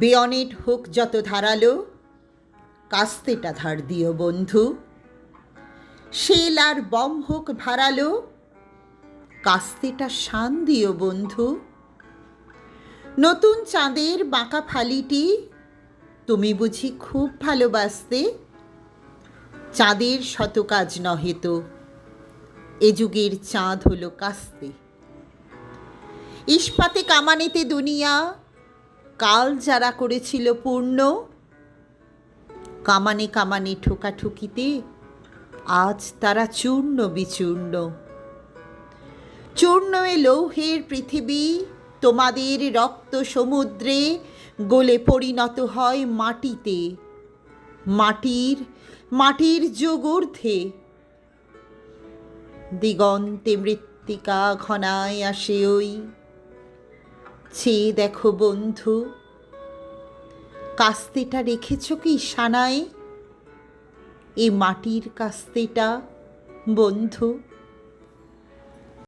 Bayonet হোক যত ধারালো, কাস্তেটা ধার দিও বন্ধু। শেল আর বম হোক ভারালো, কাস্তেটা শান দিও বন্ধু। নতুন চাঁদের বাঁকা ফালিটি তুমি বুঝি খুব ভালোবাসতে, চাঁদের শত কাজ নহে তো, এ যুগের চাঁদ হলো কাস্তে। ইস্পাতে কামানেতে দুনিয়া কাল যারা করেছিল পূর্ণ, কামানে কামানে ঠোকাঠুকিতে, আজ তারা চূর্ণ বিচূর্ণ। চূর্ণ এ লৌহের পৃথিবী, তোমাদের রক্ত সমুদ্রে, গলে পরিণত হয় মাটিতে। মাটির মাটির যোগ ঊর্ধ্বে দিগন্তে মৃত্তিকা ঘনায় আসে ওই চেয়ে দেখো বন্ধু। কাস্তেটা রেখেছ কি সানায়? এ মাটির কাস্তেটা বন্ধু।